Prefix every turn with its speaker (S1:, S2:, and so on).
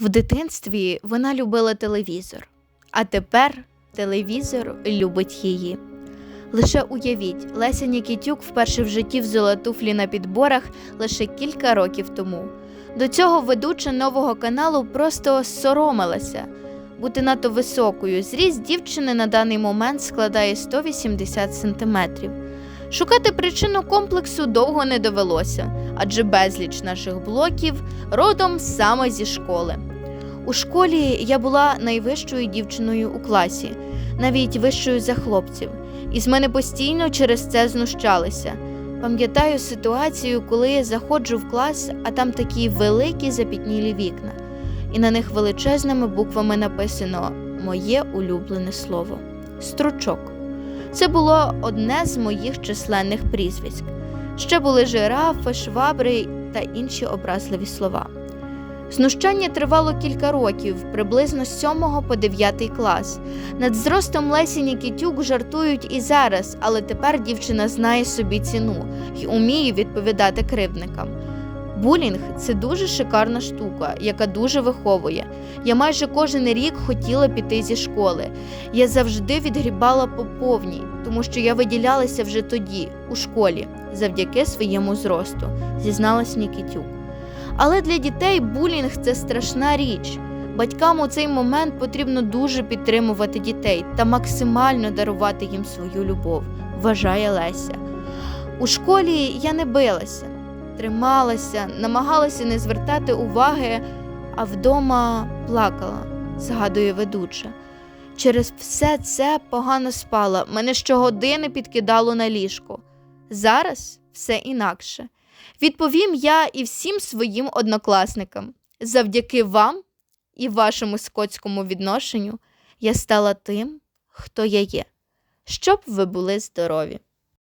S1: В дитинстві вона любила телевізор, а тепер телевізор любить її. Лише уявіть, Леся Нікітюк вперше в житті взяла туфлі на підборах лише кілька років тому. До цього ведуча нового каналу просто соромилася бути надто високою. Зріст дівчини на даний момент складає 180 сантиметрів. Шукати причину комплексу довго не довелося, адже безліч наших блоків родом саме зі школи. У школі я була найвищою дівчиною у класі, навіть вищою за хлопців, і з мене постійно через це знущалися. Пам'ятаю ситуацію, коли я заходжу в клас, а там такі великі запітнілі вікна, і на них величезними буквами написано Моє улюблене слово стручок. Це було одне з моїх численних прізвиськ. Ще були жирафи, швабри та інші образливі слова. Знущання тривало кілька років, приблизно з 7 по 9 клас. Над зростом Лесі Нікітюк жартують і зараз, але тепер дівчина знає собі ціну і уміє відповідати кривдникам. Булінг це дуже шикарна штука, яка дуже виховує. Я майже кожен рік хотіла піти зі школи. Я завжди відгрібала по повній, тому що я виділялася вже тоді, у школі, завдяки своєму зросту, зізналась Нікітюк. Але для дітей булінг це страшна річ. Батькам у цей момент потрібно дуже підтримувати дітей та максимально дарувати їм свою любов, вважає Леся. У школі я не билася, трималася, намагалася не звертати уваги, а вдома плакала, згадує ведуча. Через все це погано спала, мене щогодини підкидало на ліжко. Зараз все інакше. Відповім я і всім своїм однокласникам. Завдяки вам і вашому скотському відношенню я стала тим, хто я є, щоб ви були здорові.